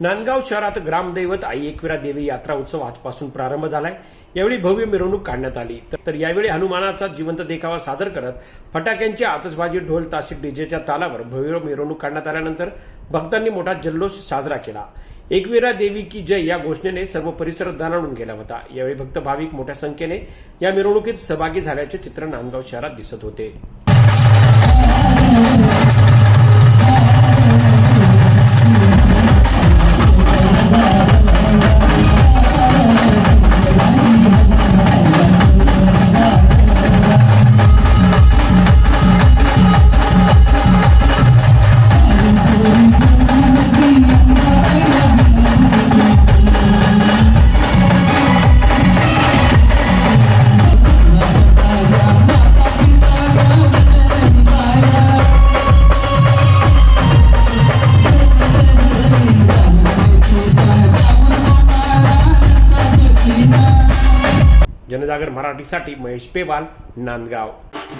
नांदगाव शहरात ग्रामदैवत आई एकविरा देवी यात्रा उत्सव आजपासून प्रारंभ झालाय. यावेळी भव्य मिरवणूक काढण्यात आली. तर यावेळी हनुमानाचा जिवंत देखावा सादर करत फटाक्यांची आतषबाजी ढोल ताशी डीजेच्या तालावर भव्य मिरवणूक काढण्यात आल्यानंतर भक्तांनी मोठा जल्लोष साजरा केला. एकविरा देवी की जय या घोषणेने सर्व परिसर दणाणून गेला होता. यावेळी भक्त भाविक मोठ्या संख्येने या मिरवणुकीत सहभागी झाल्याचे चित्र नांदगाव शहरात दिसत होते. जनजागर मराठीसाठी महेश पेवाल नांदगाव.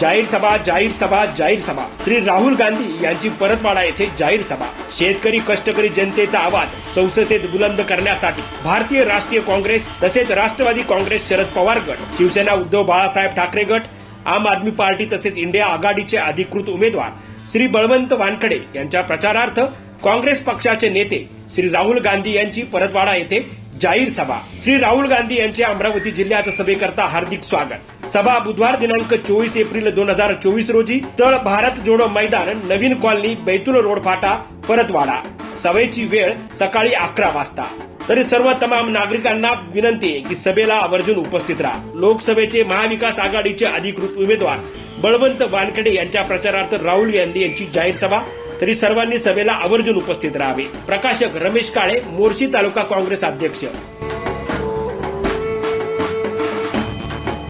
जाहीर सभा जाहीर सभा जाहीर सभा. श्री राहुल गांधी यांची परतवाडा येथे जाहीर सभा. शेतकरी कष्टकरी जनतेचा आवाज संसदेत बुलंद करण्यासाठी. भारतीय राष्ट्रीय काँग्रेस तसेच राष्ट्रवादी काँग्रेस शरद पवार गट शिवसेना उद्धव बाळासाहेब ठाकरे गट आम आदमी पार्टी तसेच इंडिया आघाडीचे अधिकृत उमेदवार श्री बळवंत वानखडे यांच्या प्रचारार्थ काँग्रेस पक्षाचे नेते श्री राहुल गांधी यांची परतवाडा येथे जाहीर सभा. श्री राहुल गांधी यांचे अमरावती जिल्ह्यात सभेकरता हार्दिक स्वागत. सभा बुधवार दिनांक चोवीस एप्रिल दोन हजार चोवीस रोजी तळ भारत जोडो मैदान नवीन कॉलनी बैतूल रोड फाटा परतवाडा. सभेची वेळ सकाळी अकरा वाजता. तरी सर्व तमाम नागरिकांना विनंती आहे की सभेला आवर्जून उपस्थित राहा. लोकसभेचे महाविकास आघाडीचे अधिकृत उमेदवार बळवंत वानखेडे यांच्या प्रचारार्थ राहुल गांधी यांची जाहीर सभा. तरी सर्वांनी सभेला आवर्जून उपस्थित राहावे. प्रकाशक रमेश काळे मोर्शी तालुका काँग्रेस अध्यक्ष.